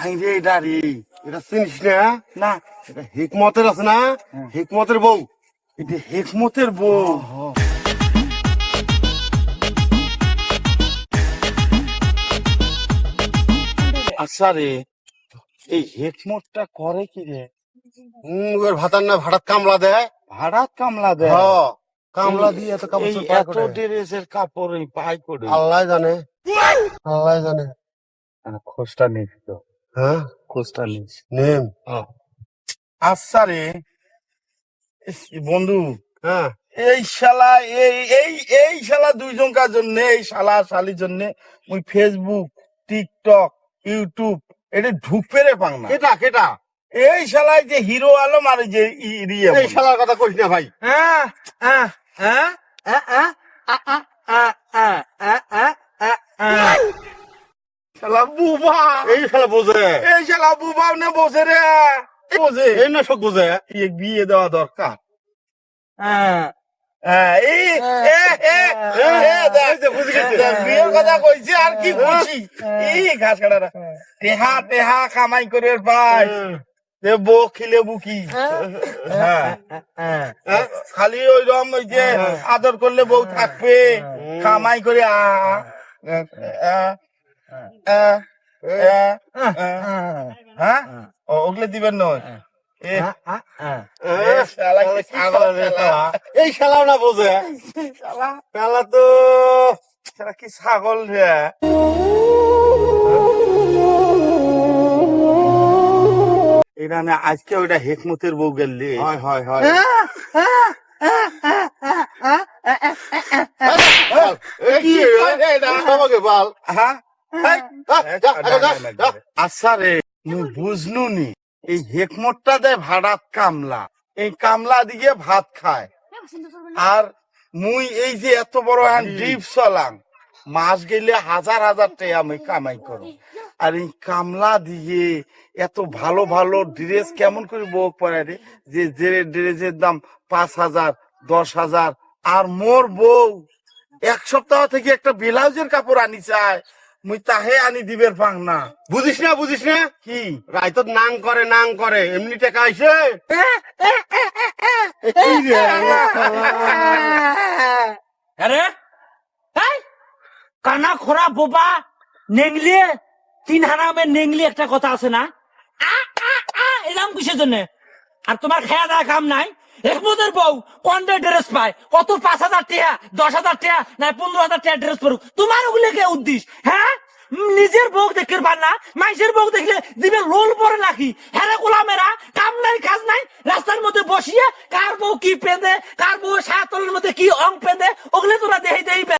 High রে ডারি এটা চিনিস না? না। এটা হিকমতের আছে না? হিকমতের বউ। এটা হেকমতের বউ। আচ্ছা রে এই হেকমতটা করে কি রে? হম ওর ভাতার না ভাড়াত কামলা দেয়। ভাড়াত কামলা দেয়? হ কামলা দিয়ে এত কাপড় এত ড্রেসের কাপড় পাই করে। আল্লাহ জানে। আল্লাহ জানে। খোঁজটা তো। হ্যাঁ? নেম। আচ্ছা রে বন্ধু হ্যাঁ? এই শালা এই এই এই শালা দুইজনকার জন্য? এই শালা শালির জন্য? মুই ফেসবুক টিকটক ইউটিউব এটা ঢুকপে রে পাং না কেটা কেটা? এই শালায় যে হিরো আলম আর যে এই শালার কথা কইস না ভাই। হ্যাঁ হ্যাঁ হ্যাঁ শালা বুবা এই শালা বোঝে। এই শালা বুবা নে বসে রে। বোঝে। এই না সব বোঝে। এই বিয়ে দেওয়া দরকার। হ্যাঁ। এই এ এ এ এ দেখ, এই যে বুঝে গেছে। দেখ, বিয়ের কথা কইছি আর কি খুশি ঘাস কাটা টেহা টেহা কামাই করে পাই। যে বউ খিলে বুকি। হ্যাঁ। হ্যাঁ, খালি ওই রকম ওই যে আদর করলে বউ থাকবে। কামাই করে আ, হ্যাঁ ওগুলো দিবেন নয় এ, এ, শালা। না বোঝে শালা শালা তো শালা কি ছাগল রে এটা না আজকে ওইটা হেকমতের বউ গেলি হয় হয় হয় কি এটা সবাকে বল হ্যাঁ এই। আচ্ছা রে মুই বুঝনু এই হেকমতটা দেয় ভাড়াত কামলা এই কামলা দিয়ে ভাত খায়। আর মুই এই যে এত বড় হ্যান ড্রিপ চলাং মাস গেলে হাজার হাজার টাকা আমি কামাই করো। আর এই কামলা দিয়ে এত ভালো ভালো ড্রেস কেমন করে বউ পরে রে? যে যে ড্রেসের দাম পাঁচ হাজার দশ হাজার আর মোর বউ এক সপ্তাহ থেকে একটা ব্লাউজের কাপড় আনি চায় মুই তাহে আনি দিবের পাং না। বুঝিস না বুঝিস না? কি? রাইতত নাং করে নাং করে এমনি টাকা আইছে? আরে কানা খোরা বোবা নেংলিয়ে তিন হারামে নেংলি একটা কথা আছে না? আ, আ, আ, এরকম কিসের জন্য? আর তোমার খেয়া দেওয়া কাম নাই? একমতের বউ কন্ডে ড্রেস পায়? কত পাঁচ হাজার টাকা দশ হাজার টাকা না পনেরো হাজার টাকা ড্রেস পরুক? তোমার ওগুলো কে উদ্দেশ্য? হ্যাঁ? নিজের বউ দেখতে পার না, মাইসের বউ দেখলে দিবে লোল পরে নাকি? হ্যাঁ গোলামেরা, কাম নাই, কাজ নাই, রাস্তার মধ্যে বসিয়ে কার বউ কি পেঁদে, কার বউ সাতলের মধ্যে কি অং পেঁদে, ওগুলো তোরা দেহে দেই